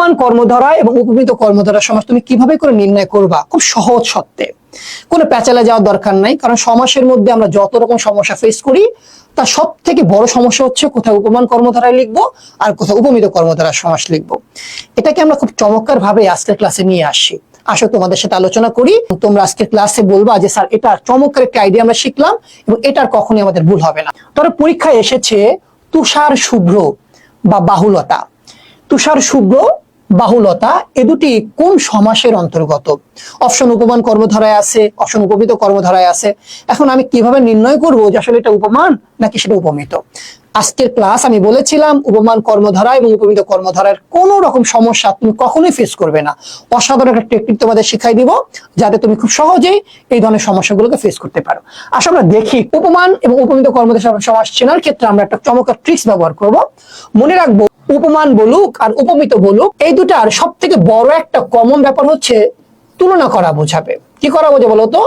উপমান কর্মধারা এবং উপমিত কর্মধারা সমাস তুমি কীভাবে করে নির্ণয় করবা? খুব সহজ সত্ত্বে কোনো প্যাচালে যাওয়ার দরকার নাই, কারণ সমাসের মধ্যে আমরা যত রকম সমস্যা ফেস করি, তার সব থেকে বড় সমস্যা হচ্ছে কোথায় উপমান কর্মধারায় লিখব আর কোথায় উপমিত কর্মধারার সমাস লিখব। এটাকে আমরা খুব চমৎকার ভাবে আজকের ক্লাসে নিয়ে আসি আসো তোমাদের সাথে আলোচনা করি। তোমরা আজকের ক্লাসে বলবা যে, স্যার, এটা চমৎকার একটা আইডিয়া আমরা শিখলাম এবং এটার কখনোই আমাদের ভুল হবে না। ধরো পরীক্ষায় এসেছে তুষার শুভ্র বা বাহুলতা। তুষার শুভ্র বাহুলতা, এ দুটি কোন সমাসের অন্তর্গত? অপশন উপমান কর্মধারায় আছে অপশন উপমিত কর্মধারায় আছে। এখন আমি কীভাবে নির্ণয় করব যে আসলে এটা উপমান নাকি সেটা উপমিত? আজকের ক্লাস আমি বলেছিলাম উপমান কর্মধারা এবং উপমিত কর্মধারার কোনো রকম সমস্যা তুমি কখনোই ফেস করবে না। অসাধারণ একটা টেকনিক তোমাদের শিখাই দিব, যাতে তুমি খুব সহজেই এই ধরনের সমস্যাগুলোকে ফেস করতে পারো। আসলে আমরা দেখি, উপমান এবং উপমিত কর্মধারা সমাস চেনার ক্ষেত্রে আমরা একটা চমৎকার ট্রিক্স ব্যবহার করব। মনে রাখব উপমান বলুক আর উপমিত বলুক, এই দুটার সব থেকে বড় একটা কমন ব্যাপার হচ্ছে তুলনা করা বোঝাবে। কি করা বোঝে বলতো?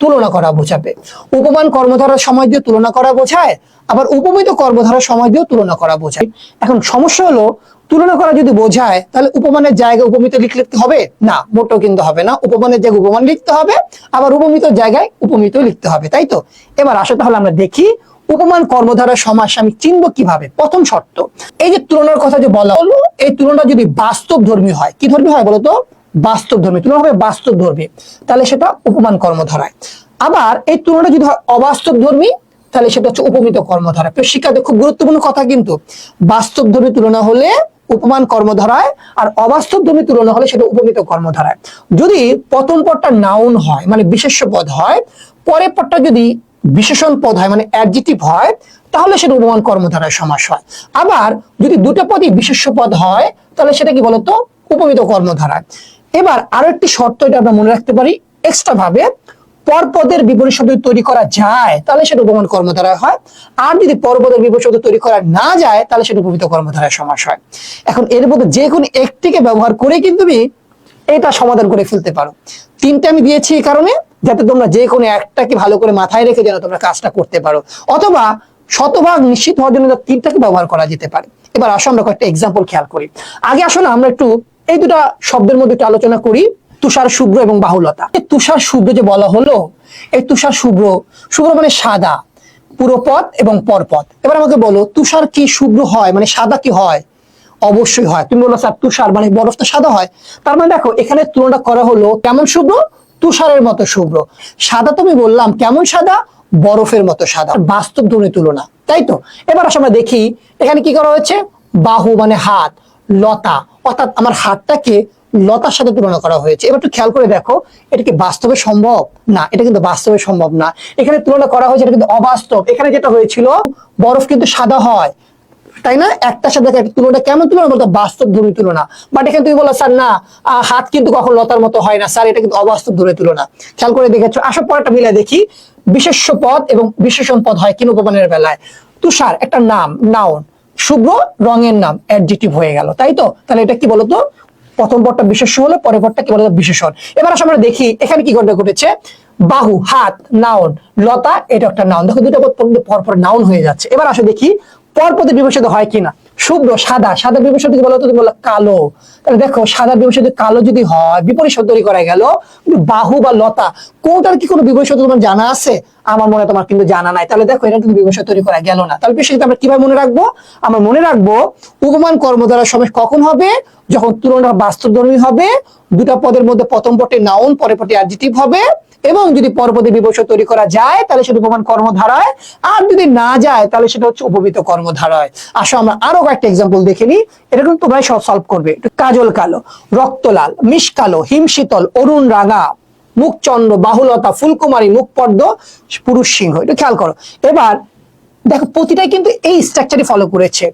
তুলনা করা বোঝাবে। উপমান কর্মধারার সময় দিয়ে তুলনা করা বোঝায়, আবার উপমিত কর্মধারার সময় দিয়েও তুলনা করা বোঝায়। এখন সমস্যা হলো, তুলনা করা যদি বোঝায়, তাহলে উপমানের জায়গায় উপমিত লিখলে কি হবে? না, মোটেও কিন্তু হবে না। উপমানের জায়গায় উপমান লিখতে হবে, আবার উপমিত জায়গায় উপমিত লিখতে হবে, তাই তো? এবার আসো তাহলে আমরা দেখি উপমান কর্মধারা সমাস আমি চিনব কীভাবে? প্রথম শর্ত, এই যে তুলনার কথা যে বলা হলো, এই তুলনা যদি বাস্তব ধর্মী হয়, কি ধর্মী হয় বলতো? বাস্তব ধর্মী তুলনা হবে বাস্তব ধর্মী তাহলে সেটা উপমান কর্মধারায়। আবার এই তুলনাটা যদি হয় অবাস্তব ধর্মী তাহলে সেটা হচ্ছে উপমিত কর্মধারা। শিক্ষার্থী খুব গুরুত্বপূর্ণ কথা কিন্তু বাস্তব ধর্মী তুলনা হলে উপমান কর্মধারায় আর অবাস্তব ধর্মী তুলনা হলে সেটা উপমিত কর্মধারায়। যদি প্রথম পদটা নাউন হয় মানে বিশেষ্য পদ হয়, পরের পদটা যদি বিশেষণ পদ হয় মানে অ্যাডজেটিভ হয়, তাহলে সেটা উপমান কর্মধারায় সমাস হয়। আবার যদি দুটো পদই বিশেষ্য পদ হয়, তাহলে সেটা কি বলতো? উপমিত কর্মধারায়। এবার আরও একটি শর্ত এটা আমরা মনে রাখতে পারি এক্সট্রা ভাবে পরপদের বিপরীত শব্দ তৈরি করা যায়, তাহলে সেটা উপমান কর্মধারায় হয়। আর যদি পরপদের বিপরীত শব্দ তৈরি করা না যায়, তাহলে সেটা উপমিত কর্মধারায় সমাস হয়। এখন এর মধ্যে যে কোনো একটিকে ব্যবহার করে কিন্তু তুমি এটা সমাধান করে ফেলতে পারো। তিনটে আমি দিয়েছি এই কারণে যাতে তোমরা যে কোনো একটাকে ভালো করে মাথায় রেখে যেন তোমরা কাজটা করতে পারো। অথবা শতভাগ নিশ্চিত হওয়ার জন্য তিনটাকে ব্যবহার করা যেতে পারে। এবার আসো আমরা কয়েকটা এক্সাম্পল খেয়াল করি। আগে আসলে আমরা একটু এই দুটা শব্দের মধ্যে একটু আলোচনা করি, তুষার শুভ্র এবং বাহুলতা। তুষার শুভ্র যে বলা হলো, এই তুষার শুভ্র শুভ্র মানে সাদা, পুরো পথ এবং পরপথ এবার আমাকে বলো, তুষার কি শুভ্র হয়? মানে সাদা কি হয়? অবশ্যই হয়। তুমি বলো স্যার, তুষার মানে বরফ তো সাদা হয়? তার মানে দেখো, এখানে তুলনা করা হলো কেমন শুভ্র? তুষারের মতো শুভ্র। সাদা তুমি বললাম, কেমন সাদা? বরফের মতো সাদা। বাস্তব ধর্মী তুলনা, তাই তো? এবার আমরা দেখি, এখানে কি করা হয়েছে? বাহু মানে হাত, লতা। অর্থাৎ আমার হাতটাকে লতার সাথে তুলনা করা হয়েছে। এবার একটু খেয়াল করে দেখো, এটা কি বাস্তবে সম্ভব? না, এটা কিন্তু বাস্তবে সম্ভব না। এখানে তুলনা করা হয়েছে, এটা কিন্তু অবাস্তব। এখানে যেটা হয়েছিল, বরফ কিন্তু সাদা হয়। তাই না? একটার সাথে একটা তুলনা, কেমন তুলনা বলতো? বাস্তব ধর্মী তুলনা। বাট এখানে তুমি বলো স্যার, না হাত কিন্তু কখন লতার মতো হয় না। স্যার, এটা কিন্তু অবাস্তব ধর্মী তুলনা। খেয়াল করে দেখেছ? আসো, পরেরটা মিলে দেখি। বিশেষ্য পদ এবং বিশেষণ পদ হয় কিন উপমানের বেলায়। তুষার একটা নাম নাউন শুভ্র রঙের নাম অ্যাডজেক্টিভ হয়ে গেল। তাই তো? তাহলে এটা কি বলতো? প্রথম পদটা বিশেষ্য হলে, পরের পদটা কি বলতো? বিশেষণ। এবার আসলে আমরা দেখি, এখানে কি ঘটনা ঘটেছে? বাহু, হাত নাউন লতা, এটা একটা নাউন দেখো, দুটো পদ পরপর নাউন হয়ে যাচ্ছে। এবার আসো দেখি পরপদে বিভূষিত হয় কিনা? শুভ্র, সাদা। সাদা বিভূষিত কি বলতো তুমি বলো কালো। তাহলে দেখো, সাদা বিভূষিত কালো যদি হয়, বিপরীত শব্দ তৈরি করা গেল। বাহু বা লতা কোনটার কি কোনো বিপরীত তোমার জানা আছে? আমার মনে তোমার কিন্তু জানা নাই। তাহলে দেখো, এটা কিন্তু বিভূষিত তৈরি করা গেল না। তাহলে বিষয়টা আমরা কীভাবে মনে রাখব? আমরা মনে রাখব, উপমান কর্মদ্বারা সময় কখন হবে? যখন তুলনা বাস্তবধর্মী হবে, দুটা পদের মধ্যে প্রথম পটে নাউন পরে পটে অ্যাডজেক্টিভ হবে, এবং যদি পরপদে বিবর্ষ তৈরি করা যায়, তাহলে সেটা উপমান কর্মধারায় আর যদি না যায়, তাহলে সেটা হচ্ছে উপবিত কর্মধারায় আসো, আমরা আরও কয়েকটা এক্সাম্পল দেখে নিই। এটা কিন্তু তোমরাই সলভ করবে। কাজল কালো, রক্তলাল মিশ কালো হিমশীতল অরুণ রাঙা। মুখচন্দ্র, বাহুলতা, ফুলকুমারী মুখপদ্ম পুরুষ সিংহ, এটা খেয়াল করো। এবার দেখো প্রতিটাই কিন্তু এই স্ট্রাকচারই ফলো করেছে।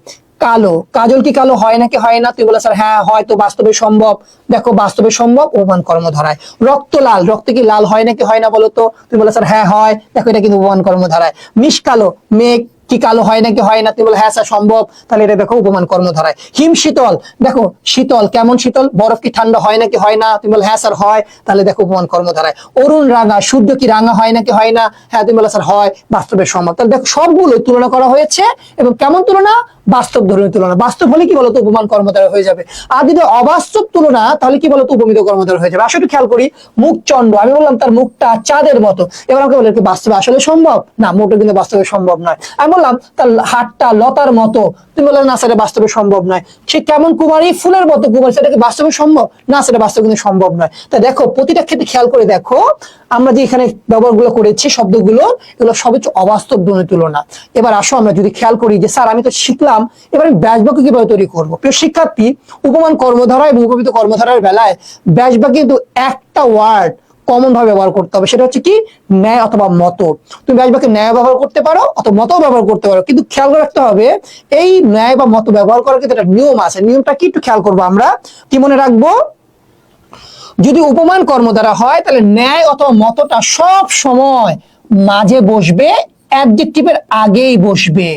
কালো, কাজল কি কালো, হয় নাকি হয় না? তুই বলে স্যার হ্যাঁ হয় তো, বাস্তবে সম্ভব। দেখো, বাস্তবে সম্ভব উপমান কর্মধারায়। রক্ত লাল, রক্ত কি লাল হয় নাকি হয় না বলো তো? তুমি বলে স্যার হ্যাঁ হয়। দেখো, এটা কিন্তু উপমান কর্মধারায়। মিশ কালো, মেঘ কি কালো হয় নাকি হয় না? তুমি বলে হ্যাঁ স্যার, সম্ভব। তাহলে এটা দেখো উপমান কর্মধারায় হিম শীতল। দেখো, শীতল, কেমন শীতল? বরফ কি ঠান্ডা হয় নাকি হয় না? তুমি বলে হ্যাঁ স্যার, হয়। তাহলে দেখো উপমান কর্ম কর্মধারায় অরুণ রাঙা, সূর্য কি রাঙা হয় নাকি হয় না? হ্যাঁ তুমি বলে, স্যার, হয়। বাস্তবে সম্ভব। তাহলে দেখো সবগুলো তুলনা করা হয়েছে এবং কেমন তুলনা? বাস্তব ধর্মীয় তুলনা। বাস্তব হলে কি বলতো উপমান কর্মধারা হয়ে যাবে? আর যদি অবাস্তব তুলনা, তাহলে কি বলতো উপমিত কর্মধারা হয়ে যাবে? আসলে একটু খেয়াল করি। মুখ চন্ড, আমি বললাম তার মুখটা চাঁদের মতো। এবার আমাকে বলে বাস্তবে আসলে সম্ভব? না মোটে কিন্তু বাস্তবে সম্ভব নয়। আমি বললাম, তার হাতটা লতার মতো। তুমি বললে, না, সেটা বাস্তবে সম্ভব নয়। সে কেমন কুমারী? ফুলের মতো কুমারী। সেটা কি বাস্তবে সম্ভব? না, সেটা বাস্তবে কিন্তু সম্ভব নয়। তা দেখো, প্রতিটা ক্ষেত্রে খেয়াল করে দেখো, আমরা যে এখানে ব্যবহারগুলো করেছি, শব্দগুলো, এগুলো সবই হচ্ছে অবাস্তব ধ্বনি তুলনা। এবার আসো আমরা যদি খেয়াল করি যে, স্যার, আমি তো শিখলাম এবার আমি ব্যাসবাক্য কীভাবে তৈরি করব? প্রিয় শিক্ষার্থী, উপমান কর্মধারা এবং উপমিত কর্মধারার বেলায় ব্যাসবাক্য কিন্তু একটা ওয়ার্ড কমন ভাবে ব্যবহার করতে হবে, সেটা হচ্ছে কি? ন্যায় অথবা মত। তুমি ব্যাসবাক্যে ন্যায় ব্যবহার করতে পারো অথবা মত ব্যবহার করতে পারো, কিন্তু খেয়াল রাখতে হবে, এই ন্যায় বা মত ব্যবহার করার কিন্তু একটা নিয়ম আছে। নিয়মটা কি একটু খেয়াল করব আমরা। কি মনে রাখব? যদি উপমান কর্ম দ্বারা হয়, তাহলে ন্যায় অথবা মতটা সব সময় মাঝে বসবে অ্যাডজেক্টিভের আগেই বসবে।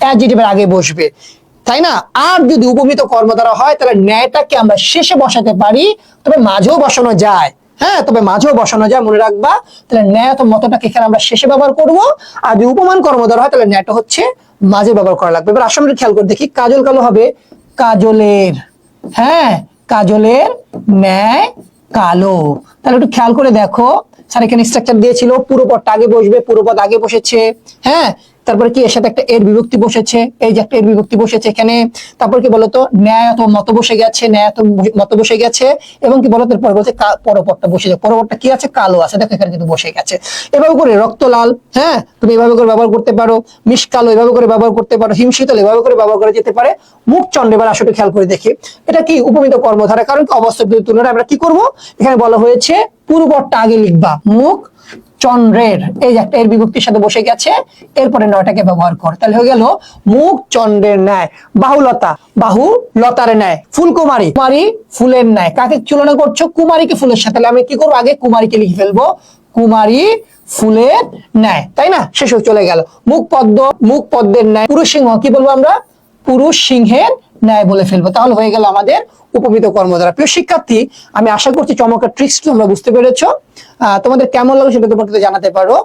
অ্যাডজেক্টিভের আগে বসবে। তাই না? আর যদি উপমিত কর্ম দ্বারা হয়, তাহলে ন্যায়টাকে আমরা শেষে বসাতে পারি, তবে মাঝেও বসানো যায়। হ্যাঁ তবে মাঝেও বসানো যায়, মনে রাখবা। তাহলে ন্যায় অথবা মতটাকে এখানে আমরা শেষে ব্যবহার করব। আর যদি উপমান কর্ম দ্বারা হয়, তাহলে ন্যায়টা হচ্ছে মাঝে ব্যবহার করা লাগবে। এবার আসলে খেয়াল করে দেখি, কাজল কালো হবে। কাজলের হ্যাঁ কাজলের ন্যায় কালো। তাহলে একটু খেয়াল করে দেখো। স্যার এখানে স্ট্রাকচার দিয়েছিল, পুরো পদটা আগে বসবে, পুরো পদ আগে বসেছে। হ্যাঁ তারপরে কি এর সাথে একটা এর বিভক্তি বসেছে? এই যে একটা এর বিভক্তি বসেছে এখানে, তারপর কি বলতো? ন্যায় অথবা মত বসে গেছে, ন্যায় অথবা মত বসে গেছে, এবং কি বলতো? পরে বলছে পরপরটা বসে যায় পরপরটা কি আছে? কালো আছে। দেখো এখানে কিন্তু বসে গেছে। এভাবে করে রক্ত লাল হ্যাঁ? তুমি এভাবে করে ব্যবহার করতে পারো। মিশ কালো এভাবে করে ব্যবহার করতে পারো। হিমশীতল এভাবে করে ব্যবহার করা যেতে পারে। মুখ চন্ড এবার আসলে খেয়াল করে দেখি। এটা কি উপমিত কর্মধারা? কারণ কি অবাস্তব তুলনায় আমরা কি করব? এখানে বলা হয়েছে পূর্বটা আগে লিখবা। মুখ চন্দ্রের, এই যে এর বিভক্তির সাথে বসে গেছে, এরপরে নয়টাকে ব্যবহার কর। তাহলে হয়ে গেল মুখ চন্দ্রের ন্যায়, বাহুলতা বাহু লতার ন্যায়, ফুলকুমারী। কুমারী ফুলের ন্যায়। কাকে তুলনা করছ? কুমারীকে ফুলের সাথে। আমি কি করব? আগে কুমারীকে লিখে ফেলব। কুমারী ফুলের ন্যায়। তাই না? শেষ চলে গেল। মুখ পদ্ম, মুখ পদ্মের ন্যায়। পুরুষ সিংহ, কি বলব আমরা? পুরুষ সিংহের ন্যায় বলে ফেলব। তাহলে হয়ে গেল আমাদের উপমিত কর্মধারা প্রিয় শিক্ষার্থী, আমি আশা করছি চমকের ট্রিক্স তোমরা বুঝতে পেরেছ। তোমাদের কেমন লাগল সেটা তোমরা কিন্তু জানাতে পারো।